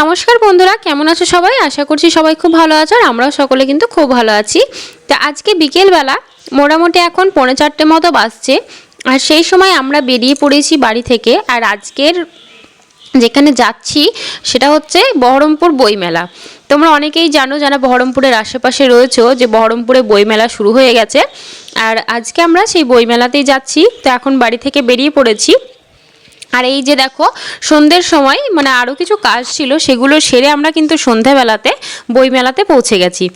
নমস্কার বন্ধুরা, কেমন আছো সবাই? আশা করছি সবাই খুব ভালো আছো আর আমরাও সকলে কিন্তু খুব ভালো আছি। তা আজকে বিকেলবেলা মোটামুটি এখন পৌনে চারটে মতো বাজছে আর সেই সময় আমরা বেরিয়ে পড়েছি বাড়ি থেকে আর আজকের যেখানে যাচ্ছি সেটা হচ্ছে বহরমপুর বইমেলা। তোমরা অনেকেই জানো যারা বহরমপুরের আশেপাশে রয়েছেও যে বহরমপুরে বইমেলা শুরু হয়ে গেছে। আর আজকে আমরা সেই বইমেলাতেই যাচ্ছি। তো এখন বাড়ি থেকে বেরিয়ে পড়েছি। আর এই যে দেখো, সন্ধ্যের সময় মানে আরও কিছু কাজ ছিল, সেগুলো সেরে আমরা কিন্তু সন্ধ্যাবেলাতে বইমেলাতে পৌঁছে গেছি।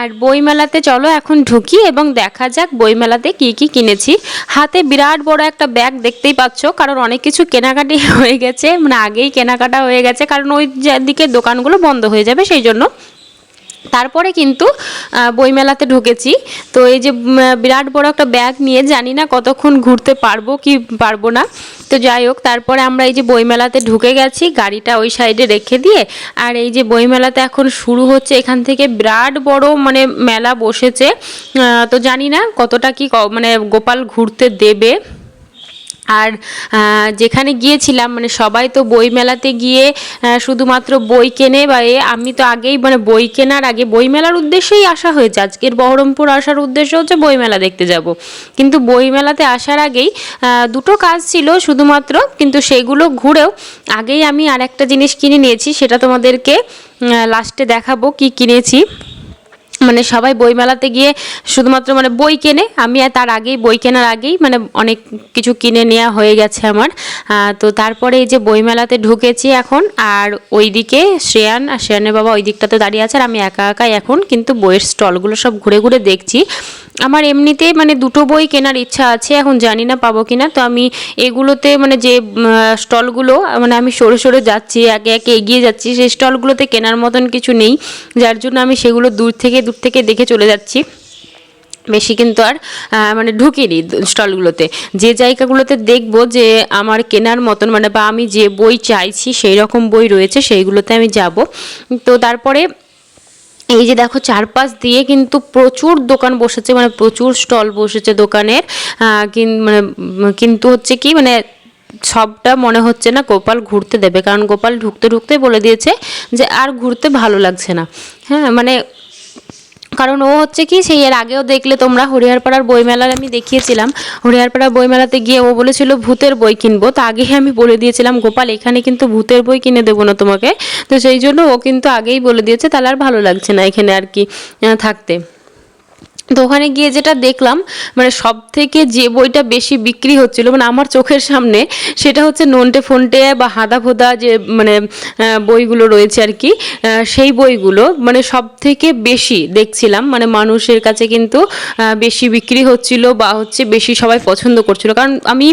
আর বইমেলাতে চলো এখন ঢুকি এবং দেখা যাক বইমেলাতে কি কি কিনেছি। হাতে বিরাট বড় একটা ব্যাগ দেখতেই পাচ্ছ, কারণ অনেক কিছু কেনাকাটি হয়ে গেছে মানে আগেই কেনাকাটা হয়ে গেছে, কারণ ওই দিকে দোকানগুলো বন্ধ হয়ে যাবে, সেই জন্য তারপরে কিন্তু বইমেলাতে ঢুকেছি। তো এই যে বিরাট বড় একটা ব্যাগ নিয়ে জানি না কতক্ষণ ঘুরতে পারব কি পারব না। তো যাই হোক, তারপরে আমরা এই যে বইমেলাতে ঢুকে গেছি, গাড়িটা ওই সাইডে রেখে দিয়ে। আর এই যে বইমেলাতে এখন শুরু হচ্ছে, এখান থেকে বিরাট বড় মানে মেলা বসেছে। তো জানি না কতটা কি মানে গোপাল ঘুরতে দেবে। আর যেখানে গিয়েছিলাম মানে সবাই তো বই মেলাতে গিয়ে শুধুমাত্র বই কেনে বা এ, আমি তো আগেই মানে বই কেনার আগে বই মেলার উদ্দেশ্যেই আসা হয়েছে। আজকের বহরমপুর আসার উদ্দেশ্য হচ্ছে বই মেলা দেখতে যাব। কিন্তু বই মেলাতে আসার আগেই দুটো কাজ ছিল শুধুমাত্র, কিন্তু সেগুলো ঘুরেও আগেই আমি আর একটা জিনিস কিনে নিয়েছি, সেটা তোমাদেরকে লাস্টে দেখাবো কি কিনেছি। মানে সবাই বইমেলাতে গিয়ে শুধুমাত্র মানে বই কেনে। আমি তার আগেই, বই কেনার আগেই মানে অনেক কিছু কিনে নেওয়া হয়ে গেছে আমার। তো তারপরে এই যে বইমেলাতে ঢুকেছি এখন, আর ওইদিকে শ্রেয়ান, আর শ্রেয়ানের বাবা ওই দিকটাতে দাঁড়িয়ে আছে, আর আমি একা একাই এখন কিন্তু বইয়ের স্টলগুলো সব ঘুরে ঘুরে দেখছি। আমার এমনিতে মানে দুটো বই কেনার ইচ্ছা আছে, এখন জানি না পাবো কিনা। তো আমি এগুলোতে মানে যে স্টলগুলো মানে আমি সরে সরে যাচ্ছি, একে একে এগিয়ে যাচ্ছি, সেই স্টলগুলোতে কেনার মতন কিছু নেই। যার জন্য আমি সেগুলো দূর থেকে দূর থেকে দেখে চলে যাচ্ছি। বেশি কিন্তু আর মানে ঢুকিনি স্টলগুলোতে। যে জায়গাগুলোতে দেখব যে আমার কেনার মতন মানে বা আমি যে বই চাইছি, সেই রকম বই রয়েছে, সেইগুলোতে আমি যাব। তো তারপরে এই যে দেখো চারপাশ দিয়ে কিন্তু প্রচুর দোকান বসেছে মানে প্রচুর স্টল বসেছে দোকানের। কিন- মানে কিন্তু হচ্ছে কি মানে সবটা মনে হচ্ছে না গোপাল ঘুরতে দেবে। কারণ গোপাল ঢুকতে ঢুকতে বলে দিয়েছে যে আর ঘুরতে ভালো লাগছে না। হ্যাঁ মানে কারণ ও হচ্ছে কি, সেই এর আগেও দেখলে তোমরা হরিহরপাড়ার বইমেলার আমি দেখিয়েছিলাম। হরিহরপাড়া বইমেলাতে গিয়ে ও বলেছিল, ভূতের বই কিনবো। তো আগেই আমি বলে দিয়েছিলাম, গোপাল, এখানে কিন্তু ভূতের বই কিনে দেবো না তোমাকে। তো সেই জন্য ও কিন্তু আগেই বলে দিয়েছে, তাহলে আর ভালো লাগছে না এখানে আর কি থাকতে। তো ওখানে গিয়ে যেটা দেখলাম মানে সব থেকে যে বইটা বেশি বিক্রি হচ্ছিল মানে আমার চোখের সামনে, সেটা হচ্ছে নন্টে ফোনটে বা হাদা ফোদা যে মানে বইগুলো রয়েছে আর কি সেই বইগুলো মানে সব থেকে বেশি দেখছিলাম মানে মানুষের কাছে কিন্তু বেশি বিক্রি হচ্ছিল বা হচ্ছে বেশি সবাই পছন্দ করছিল। কারণ আমি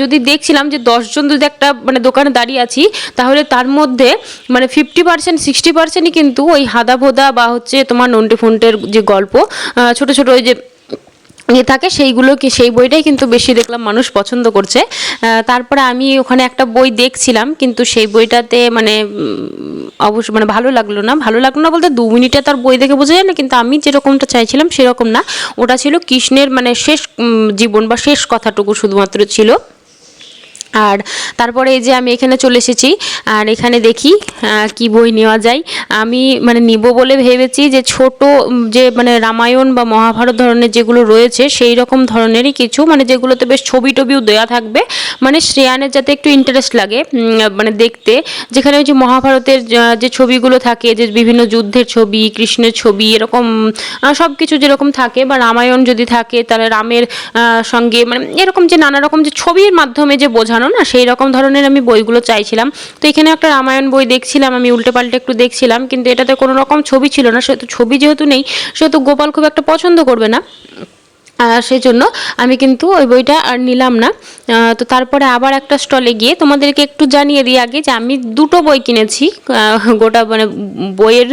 যদি দেখছিলাম যে দশজন যদি একটা মানে দোকানে দাঁড়িয়ে আছি, তাহলে তার মধ্যে মানে ফিফটি পার্সেন্ট সিক্সটি পার্সেন্টই কিন্তু ওই হাদা ভোদা বা হচ্ছে তোমার নন্টে ফোনটের যে গল্প ছোট ছোট ওই যে ইয়ে থাকে, সেইগুলো কি সেই বইটাই কিন্তু বেশি দেখলাম মানুষ পছন্দ করছে। তারপরে আমি ওখানে একটা বই দেখছিলাম, কিন্তু সেই বইটাতে মানে অবশ্য মানে ভালো লাগল না। ভালো লাগল না বলতে দু মিনিটে তার বই দেখে বোঝা যায় না, কিন্তু আমি যেরকমটা চাইছিলাম সেরকম না। ওটা ছিল কৃষ্ণের মানে শেষ জীবন বা শেষ কথাটুকু শুধুমাত্র ছিল। আর তারপরে এই যে আমি এখানে চলে এসেছি, আর এখানে দেখি কি বই নেওয়া যায়। আমি মানে নিব বলে ভেবেছি যে ছোট যে মানে রামায়ণ বা মহাভারত ধরনের যেগুলো রয়েছে, সেই রকম ধরনেরই কিছু মানে যেগুলোতে বেশ ছবি টবিও দেওয়া থাকবে। মানে শ্রেয়ানের যাতে একটু ইন্টারেস্ট লাগে মানে দেখতে। যেখানে ওই যে মহাভারতের যে ছবিগুলো থাকে, যে বিভিন্ন যুদ্ধের ছবি, কৃষ্ণের ছবি, এরকম সব কিছু যেরকম থাকে, বা রামায়ণ যদি থাকে, তাহলে রামের সঙ্গে মানে এরকম যে নানা রকম যে ছবির মাধ্যমে যে বোঝানো না? সেই রকম ধরনের আমি বইগুলো চাইছিলাম। তো এখানে একটা রামায়ণ বই দেখছিলাম, আমি উল্টে পাল্টে একটু দেখছিলাম, কিন্তু এটাতে কোনো রকম ছবি ছিল না। সেহেতু ছবি যেহেতু নেই সেহেতু গোপাল খুব একটা পছন্দ করবে না। সেই জন্য আমি কিন্তু ওই বইটা আর নিলাম না। তো তারপরে আবার একটা স্টলে গিয়ে তোমাদেরকে একটু জানিয়ে দিই আগে যে আমি দুটো বই কিনেছি। গোটা মানে বইয়ের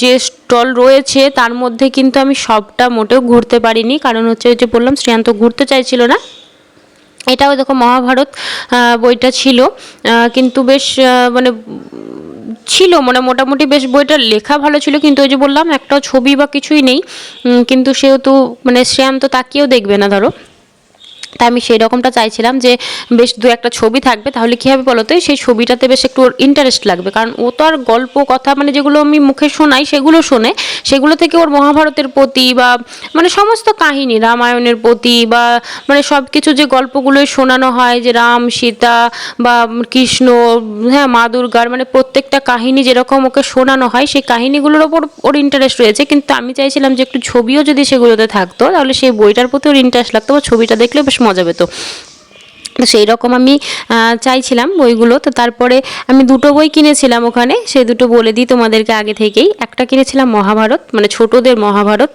যে স্টল রয়েছে তার মধ্যে কিন্তু আমি সবটা মোটেও ঘুরতে পারিনি। কারণ হচ্ছে ওই যে বললাম, শ্রেয়ান্ত ঘুরতে চাইছিল না। এটাও দেখো মহাভারত বইটা ছিল। কিন্তু বেশ মানে ছিল মানে মোটামুটি বেশ বইটা লেখা ভালো ছিল, কিন্তু ওই যে বললাম একটা ছবি বা কিছুই নেই। কিন্তু সেহেতু মানে শ্রেয়ান্ত তাকিয়েও দেখবে না, ধরো। তা আমি সেই রকমটা চাইছিলাম যে বেশ দু একটা ছবি থাকবে, তাহলে কী হবে বলো তো? সেই ছবিটাতে বেশ একটু ওর ইন্টারেস্ট লাগবে। কারণ ও তো আর গল্প, কথা মানে যেগুলো আমি মুখে শোনাই সেগুলো শোনে, সেগুলো থেকে ওর মহাভারতের প্রতি বা মানে সমস্ত কাহিনী, রামায়ণের প্রতি বা মানে সব কিছু যে গল্পগুলোই শোনানো হয়, যে রাম, সীতা বা কৃষ্ণ হ্যাঁ মা দুর্গার মানে প্রত্যেকটা কাহিনী যেরকম ওকে শোনানো হয়, সেই কাহিনীগুলোর ওপর ওর ইন্টারেস্ট রয়েছে। কিন্তু আমি চাইছিলাম যে একটু ছবিও যদি সেগুলোতে থাকতো, তাহলে সেই বইটার প্রতি ওর ইন্টারেস্ট লাগতো বা ছবিটা দেখলে বেশ মজা পেতো। তো সেই রকম আমি চাইছিলাম বইগুলো। তো তারপরে আমি দুটো বই কিনেছিলাম ওখানে, সে দুটো বলে দিই তোমাদেরকে আগে থেকেই। একটা কিনেছিলাম মহাভারত মানে ছোটদের মহাভারত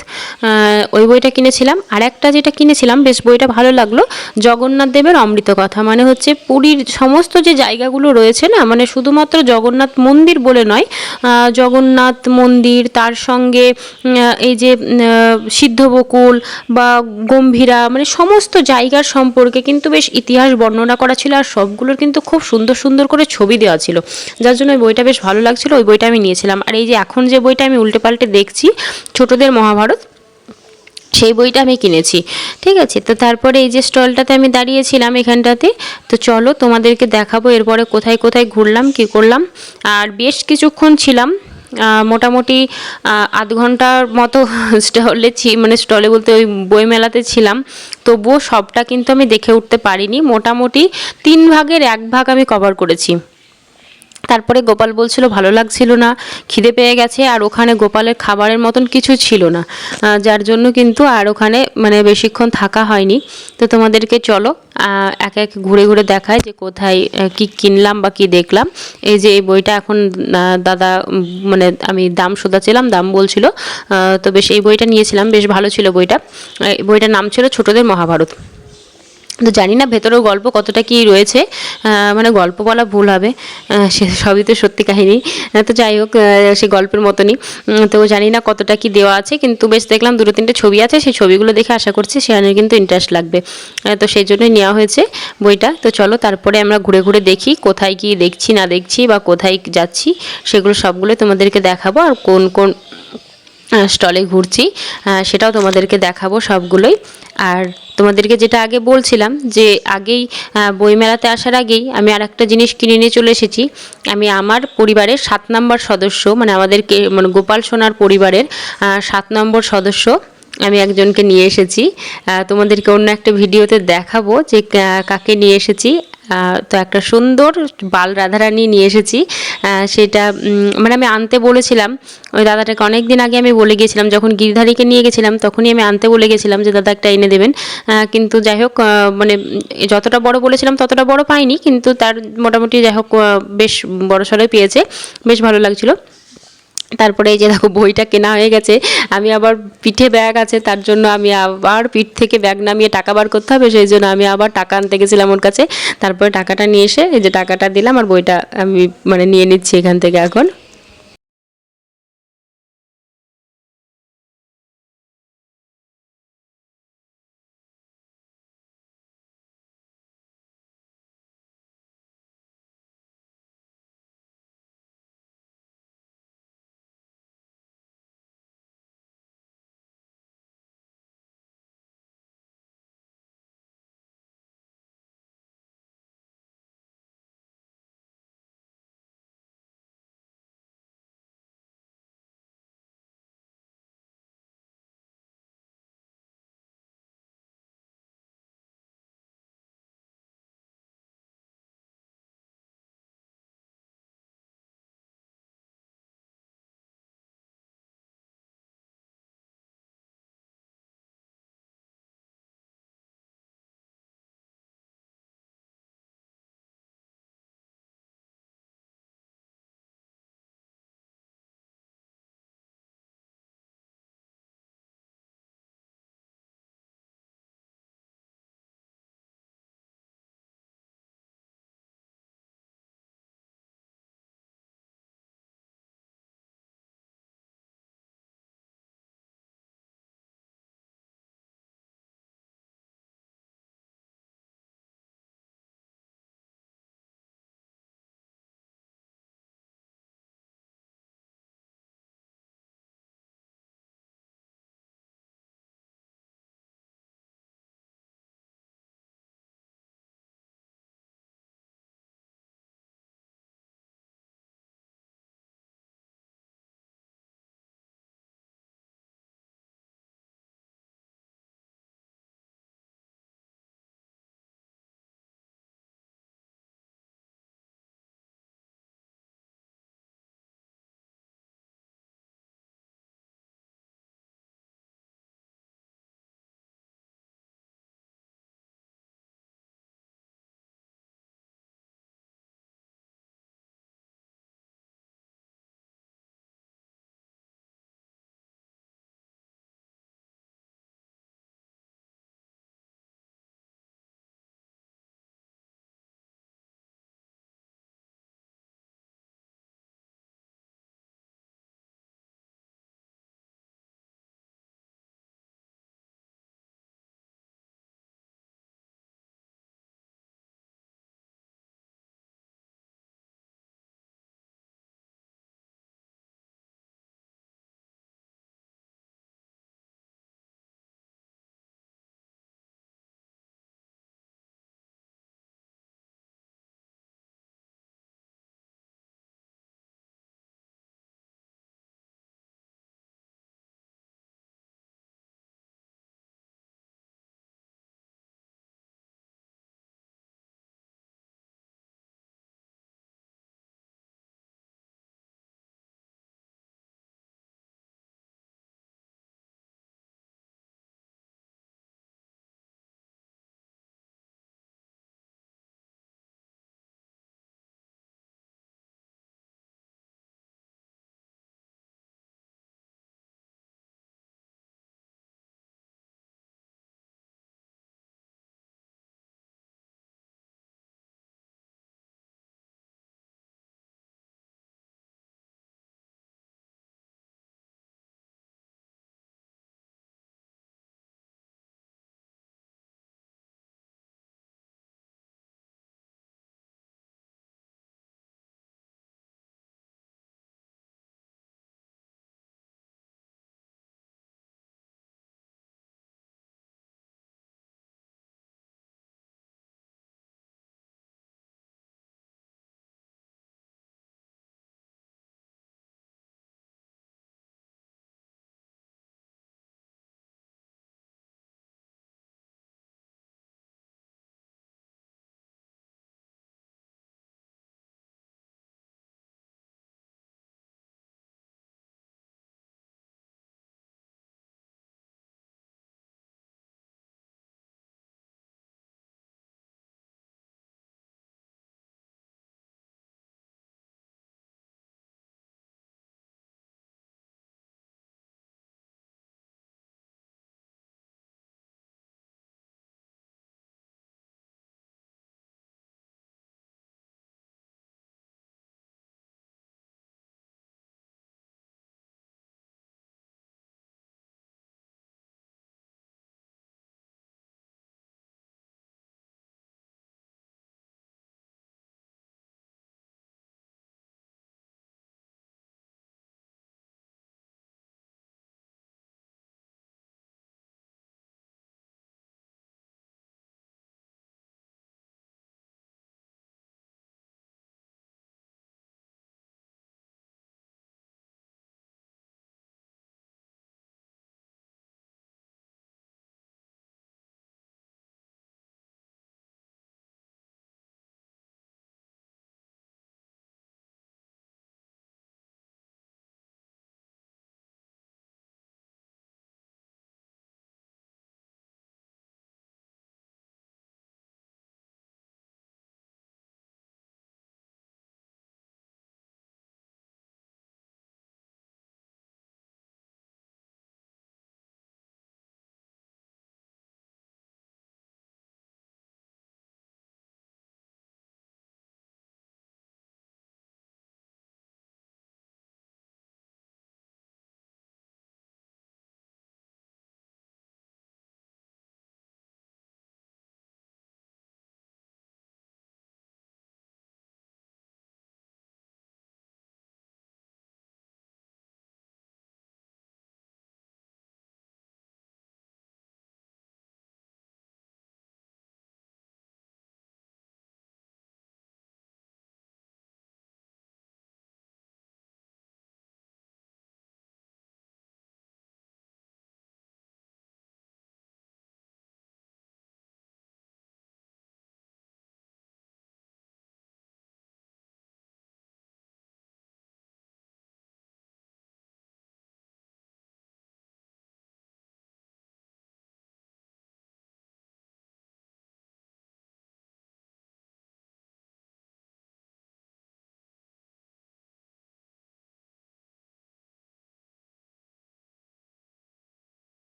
ওই বইটা কিনেছিলাম। আর একটা যেটা কিনেছিলাম, বেশ বইটা ভালো লাগল, জগন্নাথ দেবের অমৃত কথা। মানে হচ্ছে পুরীর সমস্ত যে জায়গাগুলো রয়েছে না মানে শুধুমাত্র জগন্নাথ মন্দির বলে নয় জগন্নাথ মন্দির, তার সঙ্গে এই যে সিদ্ধবকুল বা গম্ভীরা মানে সমস্ত জায়গার সম্পর্কে কিন্তু বেশ ইতিহাস বর্ণনা করা ছিল আর সবগুলোর কিন্তু খুব সুন্দর সুন্দর করে ছবি দেওয়া ছিল। যার জন্য ওই বইটা বেশ ভালো লাগছিল, ওই বইটা আমি নিয়েছিলাম। আর এই যে এখন যে বইটা আমি উল্টে পাল্টে দেখছি, ছোটদের মহাভারত, সেই বইটা আমি কিনেছি। ঠিক আছে? তো তারপরে এই যে স্টলটাতে আমি দাঁড়িয়েছিলাম এখানটাতে, তো চলো তোমাদেরকে দেখাবো, এরপরে কোথায় কোথায় ঘুরলাম, কী করলাম। আর বেশ কিছুক্ষণ ছিলাম মোটামুটি আধ ঘণ্টার মতো স্টলে ছি মানে স্টলে বলতে ওই বইমেলাতে ছিলাম। তবুও সবটা কিন্তু আমি দেখে উঠতে পারিনি। মোটামুটি তিন ভাগের এক ভাগ আমি কভার করেছি। তারপরে গোপাল বলছিল, ভালো লাগছিল না, খিদে পেয়ে গেছে, আর ওখানে গোপালের খাবারের মতন কিছু ছিল না। যার জন্য কিন্তু আর ওখানে মানে বেশিক্ষণ থাকা হয়নি। তো তোমাদেরকে চলো এক এক ঘুরে ঘুরে দেখায় যে কোথায় কি কিনলাম বা কি দেখলাম। এই যে এই বইটা এখন দাদা মানে আমি দাম শোধাছিলাম দাম বলছিল। তো বেশ এই বইটা নিয়েছিলাম, বেশ ভালো ছিল বইটা। বইটার নাম ছিল ছোটদের মহাভারত। তো জানি না ভেতরেও গল্প কতটা কি রয়েছে মানে গল্প বলা ভুল হবে সে সবই তো সত্যি কাহিনী। তো যাই হোক সে গল্পের মতনই। তো জানি না কতটা কি দেওয়া আছে, কিন্তু বেশ দেখলাম দুটো তিনটে ছবি আছে, সেই ছবিগুলো দেখে আশা করছি সেখানে কিন্তু ইন্টারেস্ট লাগবে। তো সেই জন্যই নেওয়া হয়েছে বইটা। তো চলো তারপরে আমরা ঘুরে ঘুরে দেখি কোথায় কি দেখছি না দেখছি বা কোথায় যাচ্ছি, সেগুলো সবগুলো তোমাদেরকে দেখাবো, আর কোন কোন স্টলে ঘুরছি। সেটাও তোমাদেরকে দেখাবো সবগুলোই। আর তোমাদেরকে যেটা আগে বলছিলাম যে আগেই বইমেলাতে আসার আগেই আমি আর একটা জিনিস কিনে নিয়ে চলে এসেছি। আমি আমার পরিবারের সাত নম্বর সদস্য মানে আমাদেরকে মানে গোপাল সোনার পরিবারের সাত নম্বর সদস্য। আমি একজনকে নিয়ে এসেছি। তোমাদেরকে অন্য একটা ভিডিওতে দেখাবো যে কাকে নিয়ে এসেছি। তো একটা সুন্দর বাল রাধারানী নিয়ে এসেছি। সেটা মানে আমি আনতে বলেছিলাম। ওই দাদাটাকে অনেক দিন আগে আমি বলে গিয়েছিলাম, যখন গিরিধারীকে নিয়ে গেছিলাম, তখনই আমি আনতে বলে গেছিলাম যে, দাদা, একটা এনে দেবেন। কিন্তু যাই হোক মানে যতটা বড় বলেছিলাম, ততটা বড় পাইনি। কিন্তু তার মোটামুটি যাই হোক বেশ বড় সড়োই পেয়েছে। বেশ ভালো লাগছিল। তারপরে এই যে দেখো বইটা কেনা হয়ে গেছে, আমি আবার পিঠে ব্যাগ আছে, তার জন্য আমি আবার পিঠ থেকে ব্যাগ নামিয়ে টাকা বার করতে হবে, সেই জন্য আমি আবার টাকা আনতে গেছিলাম ওর কাছে। তারপরে টাকাটা নিয়ে এসে এই যে টাকাটা দিলাম আর বইটা আমি মানে নিয়ে নিচ্ছি এখান থেকে এখন।